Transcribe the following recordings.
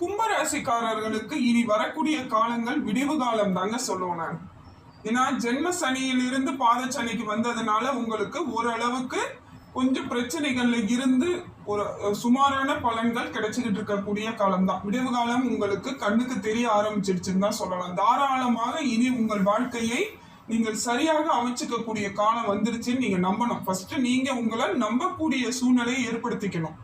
கும்பராசிக்காரர்களுக்கு இனி வரக்கூடிய காலங்கள் விடிவு காலம் தாங்க சொல்லுவேன் நான் ஏன்னா ஜென்ம சனியிலிருந்து பாத சனிக்கு வந்ததுனால உங்களுக்கு ஓரளவுக்கு கொஞ்சம் பிரச்சனைகள்ல இருந்து ஒரு சுமாரான பலன்கள் கிடைச்சிக்கிட்டு இருக்கக்கூடிய காலம் தான் விடிவு காலம் உங்களுக்கு கண்ணுக்கு தெரிய ஆரம்பிச்சிருச்சுன்னு தான் சொல்லலாம். தாராளமாக இனி உங்கள் வாழ்க்கையை நீங்கள் சரியாக அமைச்சுக்கக்கூடிய காலம் வந்துருச்சுன்னு நீங்க நம்பணும். ஃபர்ஸ்ட் நீங்க உங்களை நம்பக்கூடிய சூழ்நிலையை ஏற்படுத்திக்கணும்.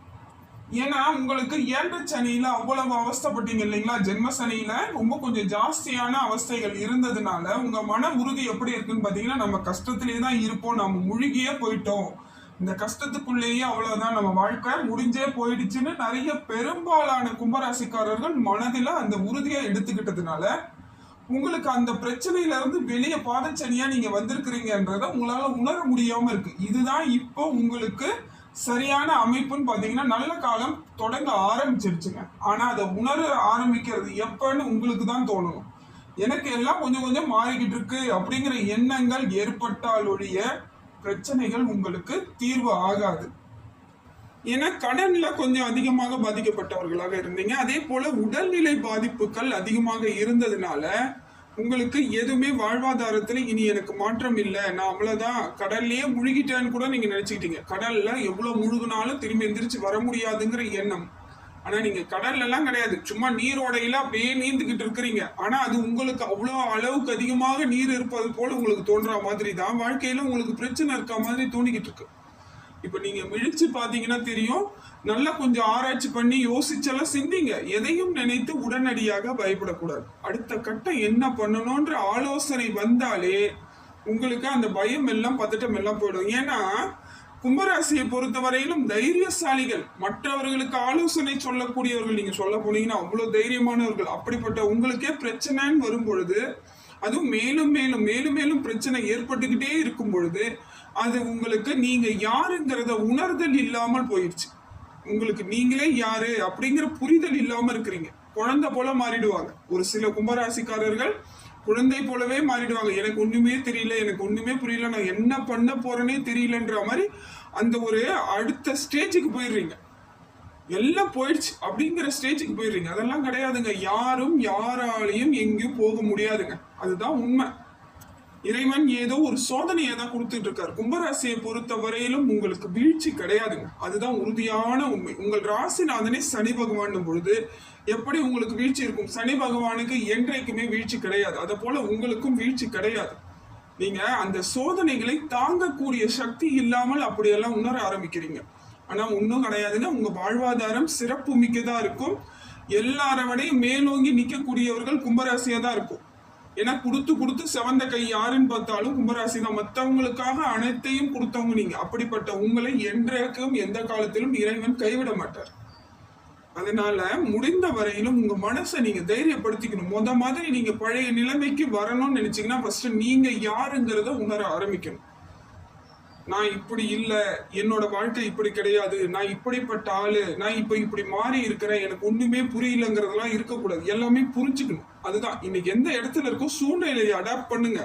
ஏன்னா உங்களுக்கு ஏன்ற சனியில அவ்வளவு அவஸ்தப்பட்டீங்க இல்லைங்களா? ஜென்ம சனியில ரொம்ப கொஞ்சம் ஜாஸ்தியான அவஸ்தைகள் இருந்ததுனால உங்க மன உறுதி எப்படி இருக்குன்னு பாத்தீங்கன்னா நம்ம கஷ்டத்திலே தான் இருப்போம். நம்ம முழுகியே போயிட்டோம். இந்த கஷ்டத்துக்குள்ளேயே அவ்வளவுதான் நம்ம வாழ்க்கை முடிஞ்சே போயிடுச்சுன்னு நிறைய பெரும்பாலான கும்பராசிக்காரர்கள் மனதில அந்த உறுதியை எடுத்துக்கிட்டதுனால உங்களுக்கு அந்த பிரச்சனையில இருந்து வெளியே பாதச்சனியா நீங்க வந்திருக்கிறீங்கன்றத உங்களால உணர முடியாம இருக்கு. இதுதான் இப்போ உங்களுக்கு சரியான அமைப்புன்னு பார்த்தீங்கன்னா நல்ல காலம் தொடங்க ஆரம்பிச்சிருச்சுங்க. ஆனால் அதை உணர ஆரம்பிக்கிறது எப்பன்னு உங்களுக்கு தான் தோணும் எனக்கு எல்லாம் கொஞ்சம் கொஞ்சம் மாறிக்கிட்டு இருக்கு அப்படிங்கிற எண்ணங்கள் ஏற்பட்டால் ஒழிய பிரச்சனைகள் உங்களுக்கு தீர்வு ஆகாது. ஏன்னா கடன்ல கொஞ்சம் அதிகமாக பாதிக்கப்பட்டவர்களாக இருந்தீங்க. அதே போல உடல்நிலை பாதிப்புகள் அதிகமாக இருந்ததுனால உங்களுக்கு எதுவுமே வாழ்வாதாரத்துல இனி எனக்கு மாற்றம் இல்லை. நான் அவ்வளவுதான். கடல்லயே முழுகிட்டேன்னு கூட நீங்க நினைச்சுக்கிட்டீங்க. கடல்ல எவ்வளவு முழுகினாலும் திரும்பி எந்திரிச்சு வர முடியாதுங்கிற எண்ணம். ஆனா நீங்க கடல்ல எல்லாம் கிடையாது. சும்மா நீரோடையில அப்படியே நீந்துகிட்டு இருக்கிறீங்க. ஆனா அது உங்களுக்கு அவ்வளவு அளவுக்கு அதிகமாக நீர் இருப்பது போல உங்களுக்கு தோன்ற மாதிரி தான். வாழ்க்கையில உங்களுக்கு பிரச்சனை இருக்க மாதிரி தோணிக்கிட்டு இருக்கு. இப்ப நீங்க மிழிச்சு பாத்தீங்கன்னா தெரியும். நல்லா கொஞ்சம் ஆராய்ச்சி பண்ணி யோசிச்செல்லாம் சிந்திங்க. எதையும் நினைத்து உடனடியாக பயப்படக்கூடாது. அடுத்த கட்டம் என்ன பண்ணணும்ன்ற ஆலோசனை வந்தாலே உங்களுக்கு அந்த பயம் எல்லாம் பதட்டம் எல்லாம் போயிடும். ஏன்னா கும்பராசியை பொறுத்தவரையிலும் தைரியசாலிகள். மற்றவர்களுக்கு ஆலோசனை சொல்லக்கூடியவர்கள் நீங்க சொல்ல போனீங்கன்னா அவ்வளவு தைரியமானவர்கள். அப்படிப்பட்ட உங்களுக்கே பிரச்சனைன்னு வரும் பொழுது அதுவும் மேலும் மேலும் மேலும் மேலும் பிரச்சனை ஏற்பட்டுக்கிட்டே இருக்கும் பொழுது அது உங்களுக்கு நீங்க யாருங்கிறத உணர்தல் இல்லாமல் போயிடுச்சு உங்களுக்கு நீங்களே யாரு அப்படிங்கிற புரிதல் இல்லாம இருக்கிறீங்க. குழந்தை போல மாறிடுவாங்க. ஒரு சில கும்பராசிக்காரர்கள் குழந்தை போலவே மாறிடுவாங்க. எனக்கு ஒண்ணுமே தெரியல எனக்கு ஒண்ணுமே புரியல நான் என்ன பண்ண போறேனே தெரியலன்ற மாதிரி அந்த ஒரு அடுத்த ஸ்டேஜுக்கு போயிடுறீங்க. எல்லாம் போயிடுச்சு அப்படிங்கிற ஸ்டேஜுக்கு போயிடுறீங்க. அதெல்லாம் கிடையாதுங்க. யாரும் யாராலையும் எங்கேயும் போக முடியாதுங்க. அதுதான் உண்மை. இறைவன் ஏதோ ஒரு சோதனையை தான் கொடுத்துட்டு இருக்கார் கும்பராசியை பொறுத்த வரையிலும் உங்களுக்கு வீழ்ச்சி கிடையாதுங்க. அதுதான் உறுதியான உண்மை. உங்கள் ராசிநாதனே சனி பகவான் பொழுது எப்படி உங்களுக்கு வீழ்ச்சி இருக்கும்? சனி பகவானுக்கு என்றைக்குமே வீழ்ச்சி கிடையாது. அதை போல உங்களுக்கும் வீழ்ச்சி கிடையாது. நீங்க அந்த சோதனைகளை தாங்கக்கூடிய சக்தி இல்லாமல் அப்படியெல்லாம் உணர ஆரம்பிக்கிறீங்க. ஆனா ஒன்றும் கிடையாதுங்க. உங்க வாழ்வாதாரம் சிறப்பு மிக்கதா இருக்கும். எல்லார விடையும் மேலோங்கி நிற்கக்கூடியவர்கள் கும்பராசியா தான் இருக்கும். ஏன்னா கொடுத்து கொடுத்து செவந்த கை யாருன்னு பார்த்தாலும் கும்பராசி தான். மற்றவங்களுக்காக அனைத்தையும் கொடுத்தவங்க நீங்க. அப்படிப்பட்ட உங்களை என்றைக்கும் எந்த காலத்திலும் இறைவன் கைவிட மாட்டார். அதனால முடிந்த வரையிலும் உங்க மனசை நீங்க தைரியப்படுத்திக்கணும். முத மாதிரி நீங்க பழைய நிலைமைக்கு வரணும்னு நினைச்சீங்கன்னா ஃபர்ஸ்ட் நீங்க யாருங்கிறத உணர ஆரம்பிக்கணும். நான் இப்படி இல்லை என்னோட வாழ்க்கை இப்படி கிடையாது நான் இப்படிப்பட்ட ஆளு நான் இப்ப இப்படி மாறி இருக்கிறேன் எனக்கு ஒண்ணுமே புரியலங்கிறதெல்லாம் இருக்கக்கூடாது. எல்லாமே புரிஞ்சுக்கணும். அதுதான். இன்னைக்கு எந்த இடத்துல இருக்கோ சூழ்நிலையை அடாப்ட் பண்ணுங்க.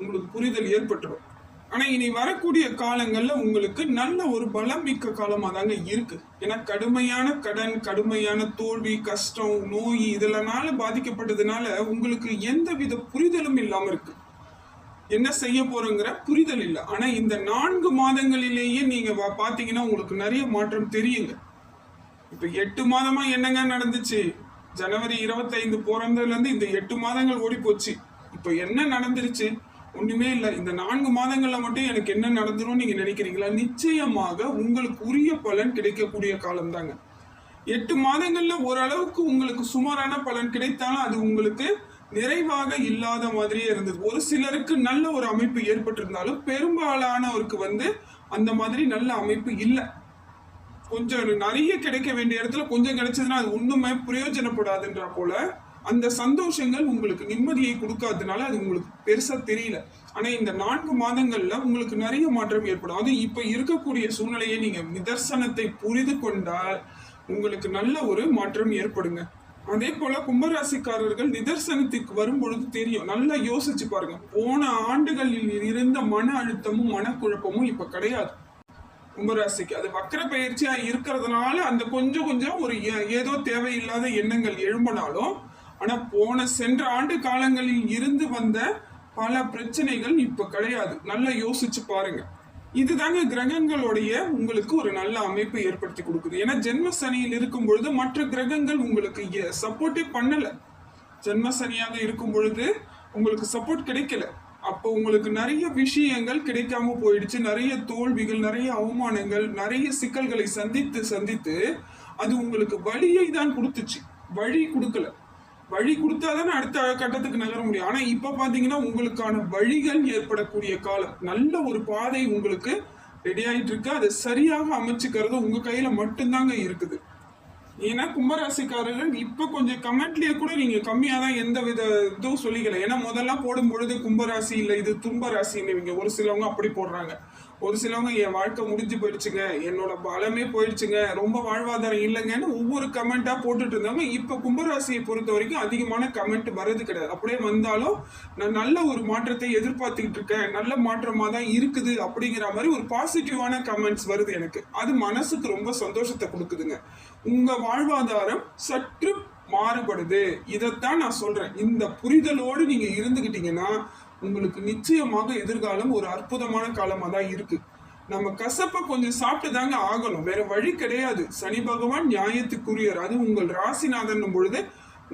உங்களுக்கு புரிதல் ஏற்பட்டுரும். ஆனால் இனி வரக்கூடிய காலங்களில் உங்களுக்கு நல்ல ஒரு பலம் மிக்க காலமாக தாங்க இருக்கு. ஏன்னா கடுமையான கடன் கடுமையான தோல்வி கஷ்டம் நோய் இதெல்லாம் பாதிக்கப்பட்டதுனால உங்களுக்கு எந்த வித புரிதலும் இல்லாமல் இருக்கு. என்ன செய்ய போறோங்கிற புரிதல் இல்லை. ஆனால் இந்த நான்கு மாதங்களிலேயே நீங்கள் பார்த்தீங்கன்னா உங்களுக்கு நிறைய மாற்றம் தெரியுங்க. இப்போ எட்டு மாதமாக என்னங்க நடந்துச்சு? ஜனவரி இருபத்தைந்து பிறந்ததுலேருந்து இந்த எட்டு மாதங்கள் ஓடி போச்சு இப்போ என்ன நடந்துருச்சு? ஒன்றுமே இல்லை. இந்த நான்கு மாதங்களில் மட்டும் எனக்கு என்ன நடந்துரும் நீங்கள் நினைக்கிறீங்களா? நிச்சயமாக உங்களுக்கு உரிய பலன் கிடைக்கக்கூடிய காலம் தாங்க எட்டு மாதங்களில் ஓரளவுக்கு உங்களுக்கு சுமாரான பலன் கிடைத்தாலும் அது உங்களுக்கு நிறைவாக இல்லாத மாதிரியே இருந்தது. ஒரு சிலருக்கு நல்ல ஒரு அமைப்பு ஏற்பட்டிருந்தாலும் பெரும்பாலானவருக்கு வந்து அந்த மாதிரி நல்ல அமைப்பு இல்லை. கொஞ்சம் நிறைய கிடைக்க வேண்டிய இடத்துல கொஞ்சம் கிடைச்சதுன்னா அது ஒண்ணுமே பிரயோஜனப்படாதுன்றா போல அந்த சந்தோஷங்கள் உங்களுக்கு நிம்மதியை கொடுக்காததுனால அது உங்களுக்கு பெருசா தெரியல. ஆனா இந்த நான்கு மாதங்கள்ல உங்களுக்கு நிறைய மாற்றம் ஏற்படும். அது இப்ப இருக்கக்கூடிய சூழ்நிலையை நீங்க நிதர்சனத்தை புரிந்து கொண்டால் உங்களுக்கு நல்ல ஒரு மாற்றம் ஏற்படுங்க. அதே போல கும்பராசிக்காரர்கள் நிதர்சனத்துக்கு வரும் பொழுது தெரியும். நல்லா யோசிச்சு பாருங்க. போன ஆண்டுகளில் இருந்த மன அழுத்தமும் மனக்குழப்பமும் இப்ப கிடையாது. கும்பராசிக்கு அது வக்கர பயிற்சியா இருக்கிறதுனால அந்த கொஞ்சம் கொஞ்சம் ஒரு ஏதோ தேவையில்லாத எண்ணங்கள் எழும்பினாலும் ஆனா போன சென்ற ஆண்டு காலங்களில் இருந்து வந்த பல பிரச்சனைகள் இப்ப கிடையாது. நல்லா யோசிச்சு பாருங்க. இதுதாங்க கிரகங்களுடைய உங்களுக்கு ஒரு நல்ல அமைப்பு ஏற்படுத்தி கொடுக்குது. ஏன்னா ஜென்ம சனியில் இருக்கும் பொழுது மற்ற கிரகங்கள் உங்களுக்கு சப்போர்ட்டே பண்ணல. ஜென்ம சனியாக இருக்கும் பொழுது உங்களுக்கு சப்போர்ட் கிடைக்கல. அப்போ உங்களுக்கு நிறைய விஷயங்கள் கிடைக்காம போயிடுச்சு. நிறைய தோல்விகள் நிறைய அவமானங்கள் நிறைய சிக்கல்களை சந்தித்து சந்தித்து அது உங்களுக்கு வழியை தான் கொடுத்துச்சு. வழி கொடுக்கல. வழி கொடுத்தாதானே அடுத்த கட்டத்துக்கு நகர முடியும். ஆனா இப்ப பாத்தீங்கன்னா உங்களுக்கான வழிகள் ஏற்படக்கூடிய காலம். நல்ல ஒரு பாதை உங்களுக்கு ரெடி ஆயிட்டு இருக்கு. அதை சரியாக அமைச்சுக்கிறது உங்க கையில மட்டும்தாங்க இருக்குது. ஏன்னா கும்பராசிக்காரர்கள் இப்போ கொஞ்சம் கமெண்ட்லேயே கூட நீங்கள் கம்மியாக தான் எந்த வித இதுவும் சொல்லிக்கல. ஏன்னா முதல்ல போடும் பொழுது கும்பராசி இல்லை இது தும்பராசின்னு இவங்க ஒரு சிலவங்க அப்படி போடுறாங்க. ஒரு சிலவங்க என் வாழ்க்கை முடிஞ்சு போயிடுச்சுங்க. என்னோட பலமே போயிடுச்சுங்க. ரொம்ப வாழ்வாதாரம் இல்லைங்கன்னு ஒவ்வொரு கமெண்டா போட்டுட்டு இருந்தாங்க இப்ப கும்பராசியை பொறுத்த வரைக்கும் அதிகமான கமெண்ட் வர்றது கிடையாது. அப்படியே வந்தாலும் நான் நல்ல ஒரு மாற்றத்தை எதிர்பார்த்துக்கிட்டு இருக்கேன். நல்ல மாற்றமா தான் இருக்குது. அப்படிங்கிற மாதிரி ஒரு பாசிட்டிவான கமெண்ட்ஸ் வருது எனக்கு. அது மனசுக்கு ரொம்ப சந்தோஷத்தை கொடுக்குதுங்க. உங்க வாழ்வாதாரம் சற்று மாறுபடுது. இதைத்தான் நான் சொல்றேன். இந்த புரிதலோடு நீங்க இருந்துகிட்டீங்கன்னா உங்களுக்கு நிச்சயமாக எதிர்காலம் ஒரு அற்புதமான காலமாக தான் இருக்கு. நம்ம கசப்பை கொஞ்சம் சாப்பிட்டு தாங்க ஆகணும். வேற வழி கிடையாது. சனி பகவான் நியாயத்துக்குரியர் அது உங்கள் ராசிநாதன் பொழுது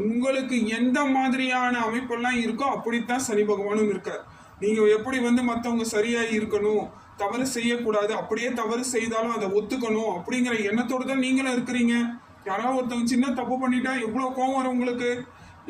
உங்களுக்கு எந்த மாதிரியான அமைப்பெல்லாம் இருக்கோ அப்படித்தான் சனி பகவானும் இருக்கார். நீங்க எப்படி வந்து மற்றவங்க சரியா இருக்கணும் தவறு செய்யக்கூடாது அப்படியே தவறு செய்தாலும் அதை ஒத்துக்கணும் அப்படிங்கிற எண்ணத்தோடு தான் நீங்களும் இருக்கிறீங்க. யாராவது ஒருத்தவங்க சின்ன தப்பு பண்ணிட்டா எவ்வளோ கோவம் வரும் உங்களுக்கு?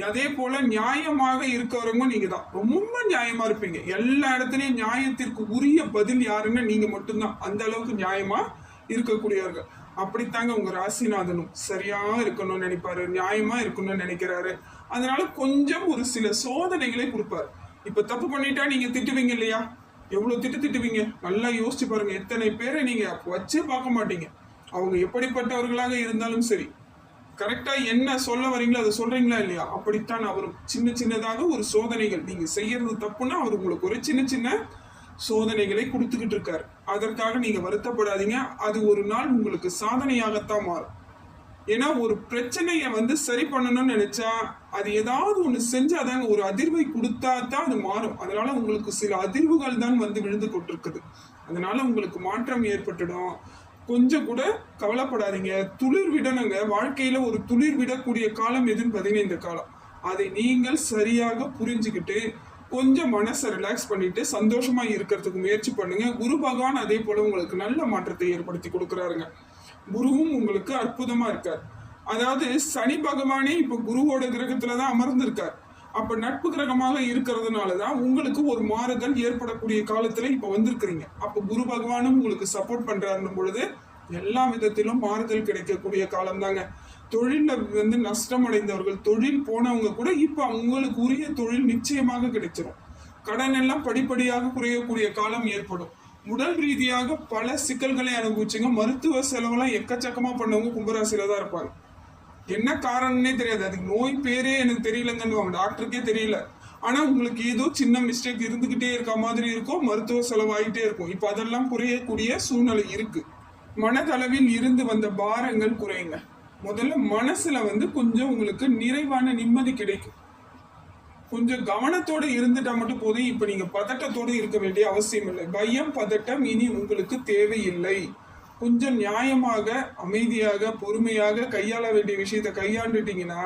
அதே போல நியாயமாக இருக்கிறவங்க நீங்க தான் ரொம்ப நியாயமா இருப்பீங்க. எல்லா இடத்துலயும் நியாயத்திற்கு உரிய பதில் யாருன்னா நீங்க மட்டும்தான். அந்த அளவுக்கு நியாயமா இருக்கக்கூடியவர்கள். அப்படித்தாங்க உங்க ராசிநாதனும். சரியா இருக்கணும்னு நினைப்பாரு. நியாயமா இருக்கணும்னு நினைக்கிறாரு. அதனால கொஞ்சம் ஒரு சில சோதனைகளை கொடுப்பாரு. இப்ப தப்பு பண்ணிட்டா நீங்க திட்டுவீங்க இல்லையா? எவ்வளவு திட்டு திட்டுவீங்க? நல்லா யோசிச்சு பாருங்க. எத்தனை பேரை நீங்க வச்சே பார்க்க மாட்டீங்க. அவங்க எப்படிப்பட்டவர்களாக இருந்தாலும் சரி. கரெக்டா என்ன சொல்ல வரீங்களோ அதை சொல்றீங்களா இல்லையா? அப்படித்தான் அவர் சின்ன சின்னதாக ஒரு சோதனைகள் நீங்க செய்யறது தப்புன்னா அவர் உங்களுக்கு ஒரு சின்ன சின்ன சோதனைகளை கொடுத்துக்கிட்டு இருக்காரு. அதற்காக நீங்க வருத்தப்படாதீங்க. அது ஒரு நாள் உங்களுக்கு சாதனையாகத்தான் மாறும். ஏன்னா ஒரு பிரச்சனையை வந்து சரி பண்ணணும்னு நினைச்சா அது ஏதாவது ஒண்ணு செஞ்சாதாங்க ஒரு அதிர்வை கொடுத்தா தான் அது மாறும். அதனால உங்களுக்கு சில அதிர்வுகள் தான் வந்து விழுந்து கொண்டிருக்குது. அதனால உங்களுக்கு மாற்றம் ஏற்பட்டுடும். கொஞ்சம் கூட கவலைப்படாதீங்க. துளிர் விடணுங்க. வாழ்க்கையில ஒரு துளிர் விடக்கூடிய காலம் எதுன்னு பார்த்தீங்கன்னா இந்த காலம். அதை நீங்கள் சரியாக புரிஞ்சுக்கிட்டு கொஞ்சம் மனசை ரிலாக்ஸ் பண்ணிட்டு சந்தோஷமா இருக்கிறதுக்கு முயற்சி பண்ணுங்க. குரு பகவான் அதே போல உங்களுக்கு நல்ல மாற்றத்தை ஏற்படுத்தி கொடுக்குறாருங்க. குருவும் உங்களுக்கு அற்புதமா இருக்கார். அதாவது சனி பகவானே இப்ப குருவோட கிரகத்துல தான் அமர்ந்திருக்கார். அப்ப நட்பு கிரகமாக இருக்கிறதுனால தான் உங்களுக்கு ஒரு மாறுதல் ஏற்படக்கூடிய காலத்துல இப்ப வந்திருக்கிறீங்க. அப்ப குரு பகவானும் உங்களுக்கு சப்போர்ட் பண்றாருன்னும் பொழுது எல்லா விதத்திலும் மாறுதல் கிடைக்கக்கூடிய காலம் தாங்க தொழில்ல வந்து நஷ்டம் அடைந்தவர்கள் தொழில் போனவங்க கூட இப்ப உங்களுக்கு உரிய தொழில் நிச்சயமாக கிடைச்சிடும் கடன் எல்லாம் படிப்படியாக குறையக்கூடிய காலம் ஏற்படும். உடல் ரீதியாக பல சிக்கல்களை அனுபவிச்சுங்க. மருத்துவ செலவெல்லாம் எக்கச்சக்கமா பண்ணவங்க கும்பராசியில தான் இருப்பாங்க. என்ன காரணம்னே தெரியாது. அதுக்கு நோய் பேரே எனக்கு தெரியலங்கன்னு டாக்டருக்கே தெரியல. ஆனால் உங்களுக்கு ஏதோ சின்ன மிஸ்டேக் இருந்துக்கிட்டே இருக்க மாதிரி இருக்கும். மருத்துவ செலவாகிட்டே இருக்கும். இப்போ அதெல்லாம் குறையக்கூடிய சூழ்நிலை இருக்குது மனதளவில் இருந்து வந்த பாரங்கள் குறையுங்க முதல்ல மனசில் வந்து கொஞ்சம் உங்களுக்கு நிறைவான நிம்மதி கிடைக்கும். கொஞ்சம் கவனத்தோடு இருந்துட்டா மட்டும் போதும். இப்போ நீங்கள் பதட்டத்தோடு இருக்க வேண்டிய அவசியம் இல்லை. பயம் பதட்டம் இனி உங்களுக்கு தேவையில்லை. கொஞ்சம் நியாயமாக அமைதியாக பொறுமையாக கையாள வேண்டிய விஷயத்தை கையாண்டுட்டீங்கன்னா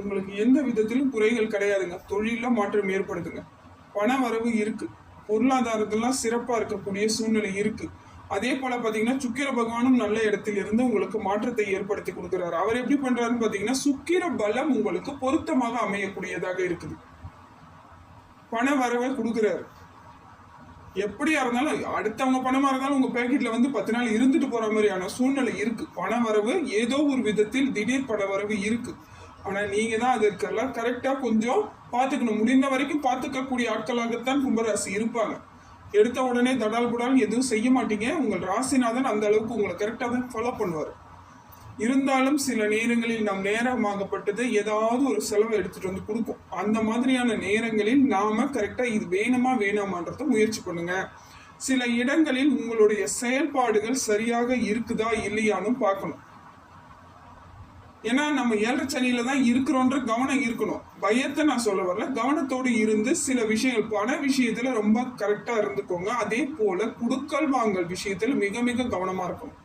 உங்களுக்கு எந்த விதத்திலும் குறைகள் கிடையாதுங்க. தொழிலில் மாற்றம் ஏற்படுதுங்க. பண வரவு இருக்குது பொருளாதாரத்தெல்லாம் சிறப்பாக இருக்கக்கூடிய சூழ்நிலை இருக்குது அதே போல் பார்த்தீங்கன்னா சுக்கிர பகவானும் நல்ல இடத்துல இருந்து உங்களுக்கு மாற்றத்தை ஏற்படுத்தி கொடுக்குறாரு. அவர் எப்படி பண்ணுறாருன்னு பார்த்தீங்கன்னா சுக்கிர பலம் உங்களுக்கு பொருத்தமாக அமையக்கூடியதாக இருக்குது. பண வரவை கொடுக்குறாரு. எப்படியா இருந்தாலும் அடுத்தவங்க பணமா இருந்தாலும் உங்க பேக்கெட்ல வந்து பத்து நாள் இருந்துட்டு போற மாதிரியான சூழ்நிலை இருக்கு. பண வரவு ஏதோ ஒரு விதத்தில் திடீர் பண வரவு இருக்கு. ஆனா நீங்க தான் அதற்கெல்லாம் கரெக்டா கொஞ்சம் பார்த்துக்கணும். முடிந்த வரைக்கும் பார்த்துக்கக்கூடிய ஆட்களாகத்தான் கும்பராசி இருப்பாங்க. எடுத்த உடனே தடால் புடால் எதுவும் செய்ய மாட்டீங்க. உங்கள் ராசிநாதன் அந்த அளவுக்கு உங்களை கரெக்டாக தான் ஃபாலோ பண்ணுவார். இருந்தாலும் சில நேரங்களில் நாம் நேரமாகப்பட்டது ஏதாவது ஒரு செலவை எடுத்துட்டு வந்து கொடுக்கும். அந்த மாதிரியான நேரங்களில் நாம கரெக்டா இது வேணுமா வேணாமான்றத முயற்சி பண்ணுங்க. சில இடங்களில் உங்களுடைய செயல்பாடுகள் சரியாக இருக்குதா இல்லையானும் பார்க்கணும். ஏன்னா நம்ம ஏழரை சனியில தான் இருக்கிறோன்ற கவனம் இருக்கணும். பயத்தை நான் சொல்ல வரல. கவனத்தோடு இருந்து சில விஷயங்கள் பண விஷயத்துல ரொம்ப கரெக்டா இருந்துக்கோங்க. அதே போல குடுக்கல் வாங்கல் விஷயத்துல மிக மிக கவனமா இருக்கணும்.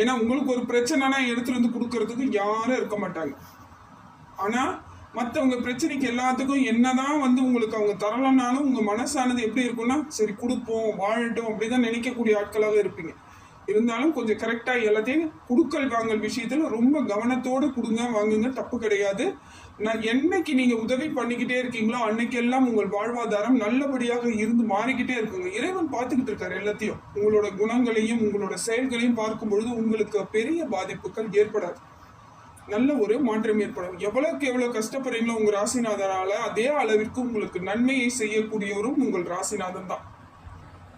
ஏன்னா உங்களுக்கு ஒரு பிரச்சனைனா எடுத்துட்டு வந்து கொடுக்கறதுக்கு யாரும் இருக்க மாட்டாங்க. ஆனால் மற்றவங்க பிரச்சனைக்கு எல்லாத்துக்கும் என்னதான் வந்து உங்களுக்கு அவங்க தரலனாலும் உங்கள் மனசானது எப்படி இருக்கும்னா சரி கொடுப்போம் வாழட்டும் அப்படிதான் நினைக்கக்கூடிய ஆட்களாக இருப்பீங்க. இருந்தாலும் கொஞ்சம் கரெக்டாக எல்லாத்தையும் கொடுக்கல் வாங்கல் விஷயத்தில் ரொம்ப கவனத்தோடு கொடுங்க வாங்குங்க தப்பு கிடையாது. நான் என்னைக்கு நீங்க உதவி பண்ணிக்கிட்டே இருக்கீங்களோ அன்னைக்கெல்லாம் உங்கள் வாழ்வாதாரம் நல்லபடியாக இருந்து மாறிக்கிட்டே இருக்குங்க. இறைவன் பார்த்துக்கிட்டு இருக்காரு எல்லாத்தையும். உங்களோட குணங்களையும் உங்களோட செயல்களையும் பார்க்கும் பொழுது உங்களுக்கு பெரிய பாதிப்புகள் ஏற்படாது. நல்ல ஒரு மாற்றம் ஏற்படும். எவ்வளவுக்கு எவ்வளவு கஷ்டப்படுறீங்களோ உங்க ராசிநாதனால அதே அளவிற்கு உங்களுக்கு நன்மையை செய்யக்கூடியவரும் உங்கள் ராசிநாதன் தான்.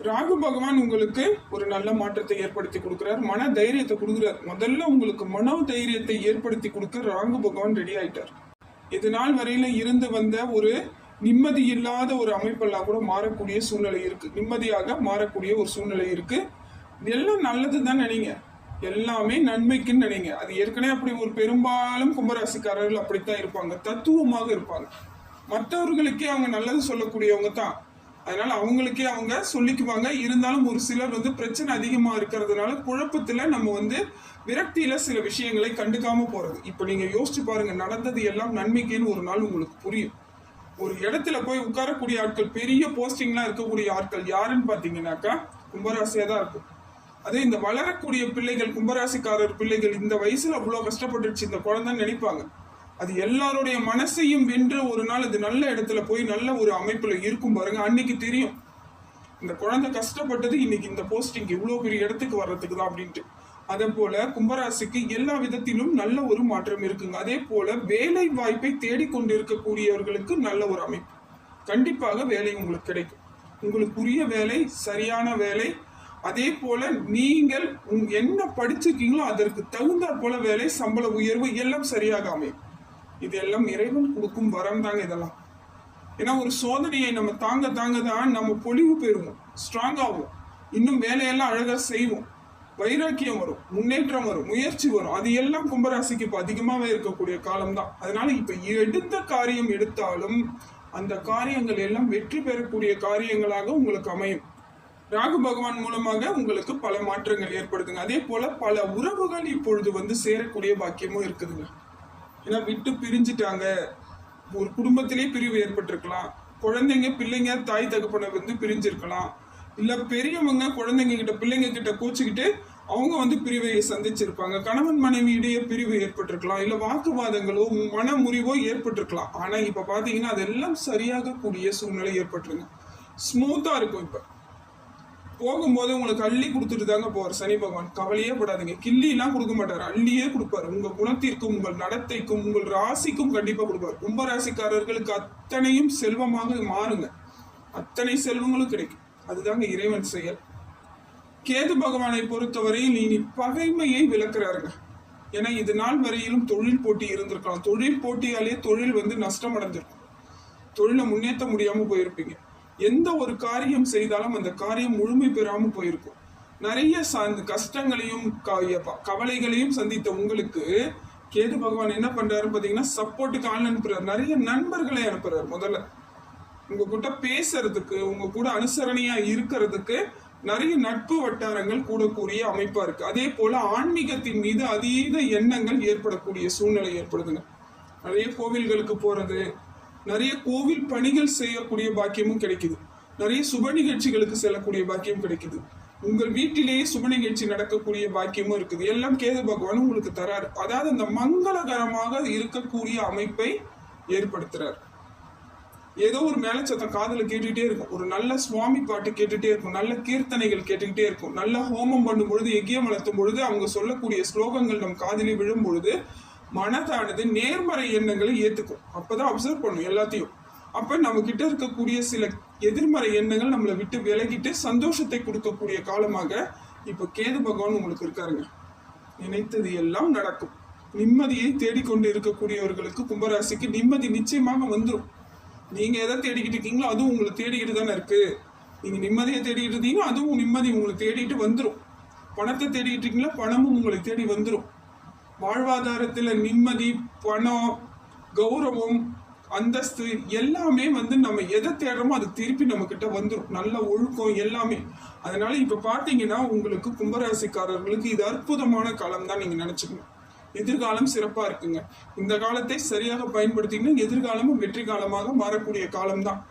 ராகு பகவான் உங்களுக்கு ஒரு நல்ல மாற்றத்தை ஏற்படுத்தி கொடுக்குறார். மன தைரியத்தை கொடுக்குறார். முதல்ல உங்களுக்கு மனோ தைரியத்தை ஏற்படுத்தி கொடுக்க ராகு பகவான் ரெடி ஆயிட்டார். இது நாள் வரையில இருந்து வந்த ஒரு நிம்மதி இல்லாத ஒரு அமைப்பெல்லாம் கூட மாறக்கூடிய சூழ்நிலை இருக்கு. நிம்மதியாக மாறக்கூடிய ஒரு சூழ்நிலை இருக்கு. எல்லாம் நல்லது தான் நினைங்க. எல்லாமே நன்மைக்குன்னு நினைங்க. அது ஏற்கனவே அப்படி ஒரு பெரும்பாலும் கும்பராசிக்காரர்கள் அப்படித்தான் இருப்பாங்க. தத்துவமாக இருப்பாங்க. மற்றவர்களுக்கே அவங்க நல்லது சொல்லக்கூடியவங்க தான். அதனால அவங்களுக்கே அவங்க சொல்லிக்குவாங்க. இருந்தாலும் ஒரு சிலர் வந்து பிரச்சனை அதிகமா இருக்கிறதுனால குழப்பத்துல நம்ம வந்து விரக்தியில சில விஷயங்களை கண்டுக்காம போறது. இப்ப நீங்க யோசிச்சு பாருங்க நடந்தது எல்லாம் நன்மைக்குன்னு ஒரு நாள் உங்களுக்கு புரியும். ஒரு இடத்துல போய் உட்காரக்கூடிய ஆட்கள் பெரிய போஸ்டிங்லாம் இருக்கக்கூடிய ஆட்கள் யாருன்னு பார்த்தீங்கன்னாக்கா கும்பராசியாக தான் இருக்கும். அதே இந்த வளரக்கூடிய பிள்ளைகள் கும்பராசிக்காரர் பிள்ளைகள் இந்த வயசுல அவ்வளோ கஷ்டப்பட்டுச்சு இந்த குழந்தைன்னு நினைப்பாங்க. அது எல்லாருடைய மனசையும் வென்று ஒரு நாள் அது நல்ல இடத்துல போய் நல்ல ஒரு அமைப்பில் இருக்கும் பாருங்க. அன்னைக்கு தெரியும். இந்த குழந்தை கஷ்டப்பட்டது இன்னைக்கு இந்த போஸ்டிங் இவ்வளோ பெரிய இடத்துக்கு வர்றதுக்கு தான் அப்படின்ட்டு. அதே போல கும்பராசிக்கு எல்லா விதத்திலும் நல்ல ஒரு மாற்றம் இருக்குங்க. அதே போல வேலை வாய்ப்பை தேடிக்கொண்டு இருக்கக்கூடியவர்களுக்கு நல்ல ஒரு அமைப்பு. கண்டிப்பாக வேலை உங்களுக்கு கிடைக்கும். உங்களுக்கு உரிய வேலை சரியான வேலை. அதே போல நீங்கள் என்ன படிச்சிருக்கீங்களோ அதற்கு தகுந்தாற் போல வேலை சம்பள உயர்வு எல்லாம் சரியாக அமையும். இது எல்லாம் இறைவன் கொடுக்கும் வரம் தாங்க இதெல்லாம். ஏன்னா ஒரு சோதனையை நம்ம தாங்க தாங்க தான் நம்ம பொலிவு பெறுவோம். ஸ்ட்ராங் ஆகும் இன்னும் வேலையெல்லாம் அழகாக செய்வோம். வைராக்கியம் வரும். முன்னேற்றம் வரும். முயற்சி வரும். அது எல்லாம் கும்பராசிக்கு இப்போ அதிகமாகவே இருக்கக்கூடிய காலம் தான். அதனால இப்போ எடுத்த காரியம் எடுத்தாலும் அந்த காரியங்கள் எல்லாம் வெற்றி பெறக்கூடிய காரியங்களாக உங்களுக்கு அமையும். ராகு பகவான் மூலமாக உங்களுக்கு பல மாற்றங்கள் ஏற்படுதுங்க. அதே போல பல உறவுகள் இப்பொழுது வந்து சேரக்கூடிய பாக்கியமும் இருக்குதுங்க. ஏன்னா விட்டு பிரிஞ்சிட்டாங்க. ஒரு குடும்பத்திலேயே பிரிவு ஏற்பட்டிருக்கலாம். குழந்தைங்க பிள்ளைங்க தாய் தகப்பனை வந்து பிரிஞ்சிருக்கலாம். இல்லை பெரியவங்க குழந்தைங்க கிட்ட பிள்ளைங்க கிட்ட கோச்சிக்கிட்டு அவங்க வந்து பிரிவை சந்திச்சிருப்பாங்க. கணவன் மனைவி இடையே பிரிவு ஏற்பட்டிருக்கலாம். இல்லை வாக்குவாதங்களோ மன முறிவோ ஏற்பட்டிருக்கலாம். ஆனால் இப்போ பார்த்தீங்கன்னா அதெல்லாம் சரியாக கூடிய சூழ்நிலை ஏற்பட்டிருங்க. ஸ்மூத்தாக இருக்கும் இப்போ. போகும்போது உங்களுக்கு அள்ளி கொடுத்துட்டு தாங்க போவார். சனி பகவான் கவலையே படாதீங்க. கிள்ளிலாம் கொடுக்க மாட்டார். அள்ளியே கொடுப்பாரு. உங்க குணத்திற்கும் உங்கள் நடத்தைக்கும் உங்கள் ராசிக்கும் கண்டிப்பா கொடுப்பார். கும்ப ராசிக்காரர்களுக்கு அத்தனையும் செல்வமாக மாறுங்க. அத்தனை செல்வங்களும் கிடைக்கும். அதுதாங்க இறைவன் செயல். கேது பகவானை பொறுத்தவரையில் இனி பகைமையை விளக்குறாருங்க. ஏன்னா இது நாள் வரையிலும் தொழில் போட்டி இருந்திருக்கலாம். தொழில் போட்டியாலே தொழில் வந்து நஷ்டம் அடைஞ்சிருக்கும் தொழிலை முன்னேற்ற முடியாம போயிருப்பீங்க. எந்த ஒரு காரியம் செய்தாலும் அந்த காரியம் முழுமை பெறாமல் போயிருக்கும். நிறைய கஷ்டங்களையும் கவலைகளையும் சந்தித்த உங்களுக்கு கேது பகவான் என்ன பண்றாரு பாத்தீங்கன்னா சப்போர்ட்டுக்கு ஆள் அனுப்புறாரு. நிறைய நண்பர்களை அனுப்புறாரு முதல்ல. உங்க கிட்ட பேசுறதுக்கு உங்க கூட அனுசரணையா இருக்கிறதுக்கு நிறைய நட்பு வட்டாரங்கள் கூடக்கூடிய அமைப்பா இருக்கு. அதே போல ஆன்மீகத்தின் மீது அதீத எண்ணங்கள் ஏற்படக்கூடிய சூழ்நிலை ஏற்படுதுங்க. நிறைய கோவில்களுக்கு போறது நிறைய கோவில் பணிகள் செய்யக்கூடிய பாக்கியமும் கிடைக்குது. நிறைய சுப நிகழ்ச்சிகளுக்கு செல்லக்கூடிய பாக்கியம் கிடைக்குது. உங்கள் வீட்டிலேயே சுப நிகழ்ச்சி நடக்கக்கூடிய பாக்கியமும் இருக்குது. எல்லாம் கேது பகவான் உங்களுக்கு தராரு. அதாவது அந்த மங்களகரமாக இருக்கக்கூடிய அமைப்பை ஏற்படுத்துறார். ஏதோ ஒரு மேலச்சத்தம் காதுல கேட்டுக்கிட்டே இருக்கும். ஒரு நல்ல சுவாமி பாட்டு கேட்டுகிட்டே இருக்கும். நல்ல கீர்த்தனைகள் கேட்டுக்கிட்டே இருக்கும். நல்ல ஹோமம் பண்ணும் பொழுது எக்கியம் வளர்த்தும் பொழுது அவங்க சொல்லக்கூடிய ஸ்லோகங்கள் நம் காதிலே விழும் பொழுது மனதானது நேர்மறை எண்ணங்களை ஏற்றுக்கும் அப்போ தான் அப்சர்வ் பண்ணும் எல்லாத்தையும். அப்போ நம்ம கிட்ட இருக்கக்கூடிய சில எதிர்மறை எண்ணங்கள் நம்மளை விட்டு விலகிட்டு சந்தோஷத்தை கொடுக்கக்கூடிய காலமாக இப்போ கேது பகவான் உங்களுக்கு இருக்காருங்க. நினைத்தது எல்லாம் நடக்கும். நிம்மதியை தேடிக்கொண்டு இருக்கக்கூடியவர்களுக்கு கும்பராசிக்கு நிம்மதி நிச்சயமாக வந்துடும் நீங்கள் எதை தேடிக்கிட்டு இருக்கீங்களோ அதுவும் உங்களை தேடிக்கிட்டு தானே இருக்குது நீங்கள் நிம்மதியை தேடிக்கிட்டு இருந்தீங்கன்னா அதுவும் நிம்மதி உங்களை தேடிட்டு வந்துடும் பணத்தை தேடிக்கிட்டு இருக்கீங்களா பணமும் உங்களை தேடி வந்துடும் வாழ்வாதாரத்தில் நிம்மதி பணம் கௌரவம் அந்தஸ்து எல்லாமே வந்து நம்ம எதை தேடுறோமோ அது திருப்பி நம்மக்கிட்ட வந்துடும் நல்ல ஒழுக்கம் எல்லாமே. அதனால இப்போ பார்த்தீங்கன்னா உங்களுக்கு கும்பராசிக்காரர்களுக்கு இது அற்புதமான காலம் தான் நீங்கள் நினச்சிக்கணும். எதிர்காலம் சிறப்பாக இருக்குங்க. இந்த காலத்தை சரியாக பயன்படுத்திங்கன்னா எதிர்காலமும் வெற்றி காலமாக மாறக்கூடிய காலம்தான்.